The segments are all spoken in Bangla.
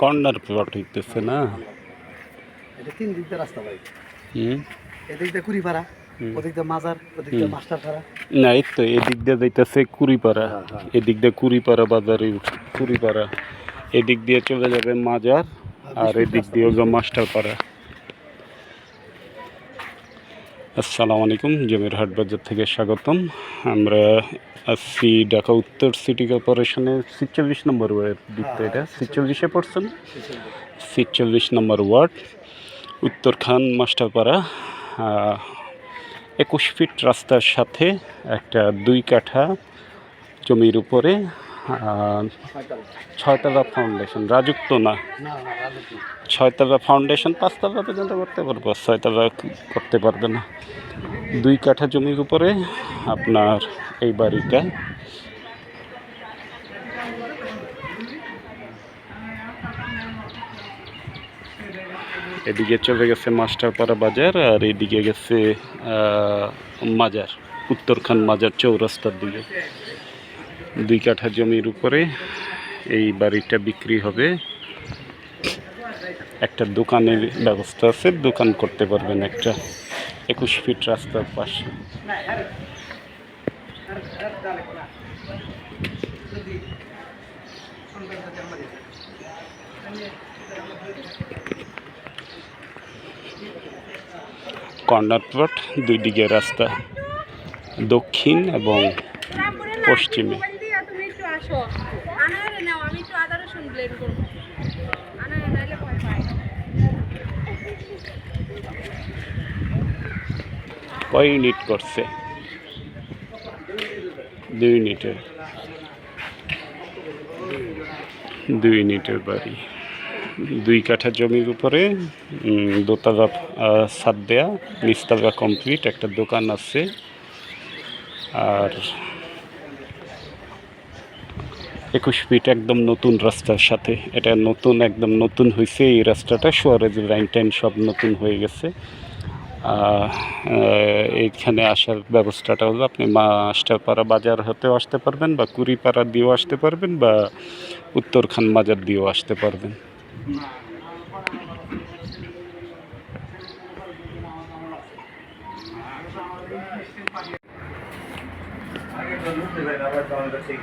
কর্নার প্লট হইতেছে না? এটা তিন দিক দিয়ে রাস্তা ভাই। হুম? এদিক দিয়ে কুড়িপাড়া ওদিক দিয়ে মাজার ওদিক দিয়ে মাস্টার পাড়া না এই তো এদিক দিয়ে যাইতেছে কুড়িপাড়া। হ্যাঁ, হ্যাঁ। এদিক দিয়ে কুড়িপাড়া বাজারে কুড়িপাড়া। এদিক দিয়ে চলে যাবে মাজার আর এদিক দিয়ে হলো মাস্টারপাড়া। আসসালামু আলাইকুম, জমির হাট বাজার থেকে স্বাগতম। আমরা আসছি ঢাকা উত্তর সিটি কর্পোরেশনের ছিচল্লিশ নম্বর ওয়ার্ড এটা, ছিচল্লিশে পড়ছেন। ছিচল্লিশ নম্বর ওয়ার্ড উত্তরখান মাস্টারপাড়া। একুশ ফিট রাস্তার সাথে একটা দুই কাঠা জমির উপরে ছয়তলা ফাউন্ডেশন রাজুক্ত না। ছয়তলা ফাউন্ডেশন পাঁচতলা পর্যন্ত করতে পারব, ছয়তলা করতে পারবে না। দুই কাঠা জমির উপরে আপনার এই বাড়িটা। এদিকে চলে গেছে মাস্টারপাড়া বাজার, আর এদিকে গেছে মাজার, উত্তরখান মাজার চৌরাস্তার দিকে। দুই কাঠা জমির উপরে এই বাড়িটা বিক্রি হবে একটা দোকানের ব্যবস্থা আছে, দোকান করতে পারবেন একটা একুশ ফিট রাস্তার পাশে কর্নার প্লট, দুই দিকে রাস্তা দক্ষিণ এবং পশ্চিমে। আসো। আনারে নাও, আমি একটু আদা রসুন ব্লেন্ড আনারে নাইলে ভয় কয় ইউনিট করছে? দুই ইউনিটের দুই ইউনিটের বাড়ি। দুই কাঠা জমির উপরে দোতলা ছাদ দেয়া নিচতলা কমপ্লিট একটা দোকান আছে। আর একুশ ফিট একদম নতুন রাস্তার সাথে। এটা নতুন, একদম নতুন হয়েছে এই রাস্তাটা। সোয়ারেজ রাইন টাইন সব নতুন হয়ে গেছে। এইখানে আসার ব্যবস্থাটা হলো আপনি মাস্টারপাড়া বাজার হতেও আসতে পারবেন বা কুড়িপাড়া দিয়েও আসতে পারবেন বা উত্তরখান বাজার দিয়েও আসতে পারবেন।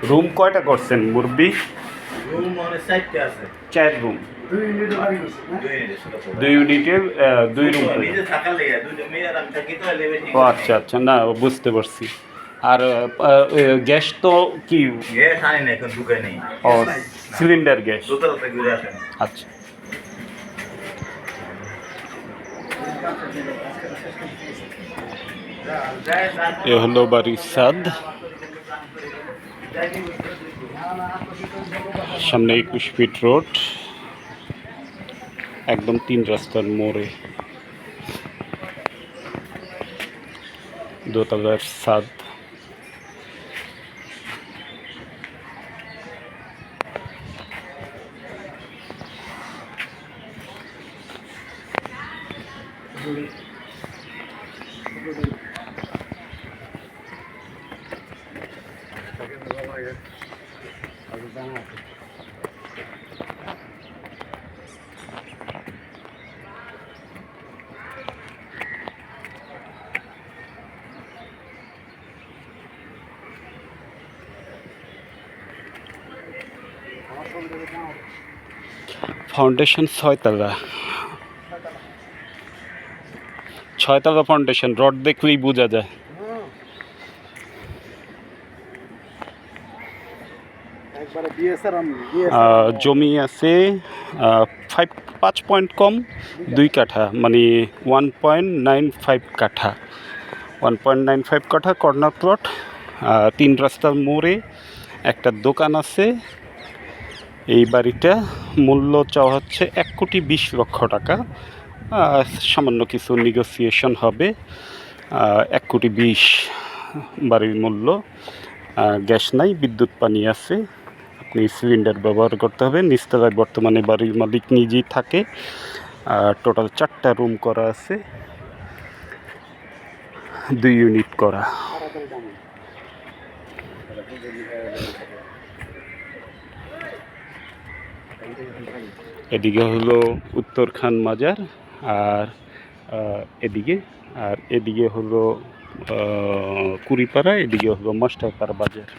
রুম কয়টা করছেন মুরব্বি? রুম মানে আছে। চার রুম। দুই মিনিট বাড়ি দুই রুম ও আচ্ছা আচ্ছা না বুঝতে পারছি। আর গ্যাস তো কি? ও সিলিন্ডার গ্যাস। আচ্ছা। এ হলো বাড়ির ছাদ। সামনে একুশ ফিট রোড একদম তিন রাস্তার মোড়ে। দোতলার ছাদ। ফাউন্ডেশন ছয়তলা ছয়তলা ফাউন্ডেশন রড দেখলেই বোঝা যায়। জমি আছে ফাইভ পাঁচ পয়েন্ট কম, দুই কাঠা মানে ওয়ান পয়েন্ট নাইন ফাইভ কাঠা। ওয়ান পয়েন্ট নাইন ফাইভ কাঠা কর্নার প্লট তিন রাস্তার মোড়ে একটা দোকান আছে। এই বাড়িটা মূল্য চাওয়া হচ্ছে এক কোটি বিশ লক্ষ টাকা। সামান্য কিছু নেগোসিয়েশন হবে। এক কোটি বিশ বাড়ির মূল্য। গ্যাস নাই, বিদ্যুৎ পানি আছে। আপনি সিলিন্ডার ব্যবহার করতে হবে। নিচতলায় বর্তমানে বাড়ির মালিক নিজেই থাকে। আর টোটাল চারটা রুম করা আছে। দুই ইউনিট করা। এদিকে হলো উত্তরখান মাজার আর এদিকে। আর এদিকে হলো কুড়িপাড়া, এদিকে হলো মাস্টারপাড়া বাজার।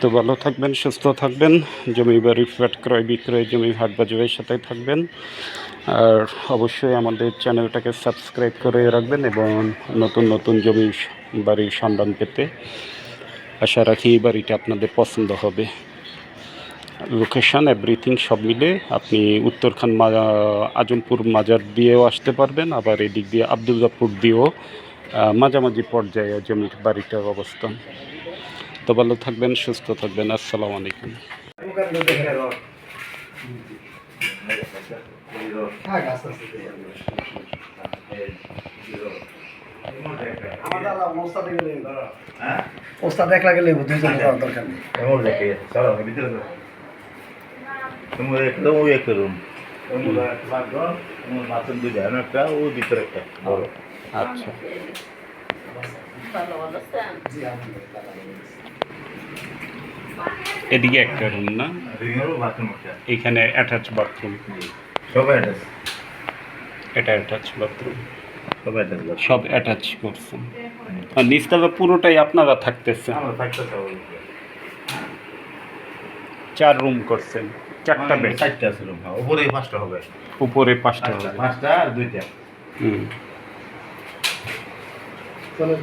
তো ভালো থাকবেন, সুস্থ থাকবেন, জমি বাড়ি ফ্ল্যাট ক্রয় বিক্রয়, জমি হাট বাজারের সাথে থাকবেন। আর অবশ্যই আমাদের চ্যানেলটাকে সাবস্ক্রাইব করে রাখবেন এবং নতুন নতুন জমি বাড়ির সন্ধান পেতে আশা রাখি এই বাড়িটা আপনাদের পছন্দ হবে। লোকেশান এভরিথিং সব মিলে আপনি উত্তরখান আজমপুর মাজার দিয়েও আসতে পারবেন, আবার এদিক দিয়ে আবদুল্লাপুর দিয়েও মাঝামাঝি পর্যায়ে জমির বাড়িটার অবস্থান। তো ভালো থাকবেন সুস্থ থাকবেন আসসালামু আলাইকুম। ওস্তাদে একলা গেলে দুইজন দরকার নেই। এমন দেখে চলো ভিতরে তো তুমি একদম ওই একটা রুম ও ভিতরে একটা। আচ্ছা। এদিকে একটা রুম না? এখানে অ্যাটাচ বাথরুম এটা এটা অ্যাটাচ বাথরুম সব অ্যাটাচ করছেন আর নিচতলা পুরোটাই আপনারা থাকতেছেন। চার রুম করছেন। চারটা বেড চারটা আছে রুম উপরে পাঁচটা হবে। উপরে পাঁচটা পাঁচটা হবে। পাঁচটা আর দুইটা। হুম। চলো